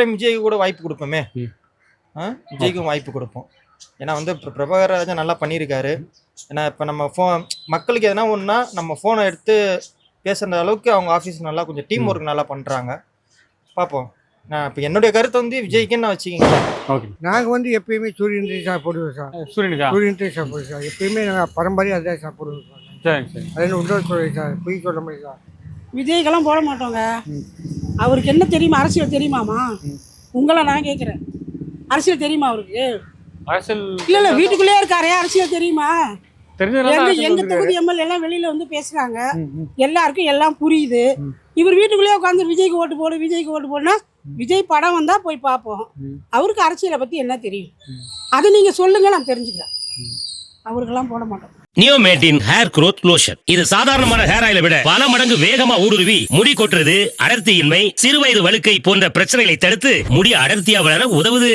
Time விஜய்க்கு கூட வாய்ப்பு கொடுப்போமே. விஜய்க்கும் வாய்ப்பு கொடுப்போம். ஏன்னா வந்து இப்போ பிரபாகர் ராஜா நல்லா பண்ணியிருக்காரு. ஏன்னா இப்போ நம்ம ஃபோ மக்களுக்கு எதனா ஒன்றா நம்ம ஃபோனை எடுத்து பேசுகிற அளவுக்கு அவங்க ஆஃபீஸ் நல்லா கொஞ்சம் டீம் ஒர்க் நல்லா பண்ணுறாங்க பார்ப்போம் நான் இப்போ என்னுடைய கருத்து வந்து விஜய்க்குன்னு நான் வச்சுக்கிங்க? ஓகே நாங்கள் வந்து எப்பயுமே சூரியன் டீ சாப்பிடுவோம் சார். சூரியனுக்கா சூரியன் டீ சாப்பிடுவோம் சார். எப்பயுமே நாங்கள் பரம்பரையாக அதான் சாப்பிடுவோம் சார். சரி சரி அதில் உண்டோர் சொல்லுங்க சார். பொய் சொல்ல முடியும் சார். விஜய்க்கெல்லாம் போட மாட்டோங்க. அவருக்கு என்ன தெரியுமா? அரசியல் தெரியுமாமா உங்களை நான் கேட்குறேன் அரசியல் தெரியுமா அவருக்கு? அரசியல் இல்ல இல்ல வீட்டுக்குள்ளே இருக்காரே. அரசியல் தெரியுமா? எங்க எங்க. தொகுதி எம்எல்ஏ எல்லாம் வெளியில வந்து பேசுறாங்க. எல்லாருக்கும் எல்லாம் புரியுது. இவர் வீட்டுக்குள்ளேயே உட்காந்து விஜய்க்கு ஓட்டு போடு விஜய்க்கு ஓட்டு போடுனா விஜய் படம் வந்தா போய் பார்ப்போம். அவருக்கு அரசியலை பத்தி என்ன தெரியும்? அது நீங்க சொல்லுங்க நான் தெரிஞ்சுக்கிறேன். அவருக்கெல்லாம் போட மாட்டோம். நியோமேட்டின் ஹேர் குரோத் லோஷன் இது சாதாரணமான ஹேர் ஆயில விட பல மடங்கு வேகமா ஊடுருவி முடி கொட்டுறது அடர்த்தியின்மை சிறுவயது வழுக்கை போன்ற பிரச்சனைகளை தடுத்து முடி அடர்த்தியா வளர உதவுது.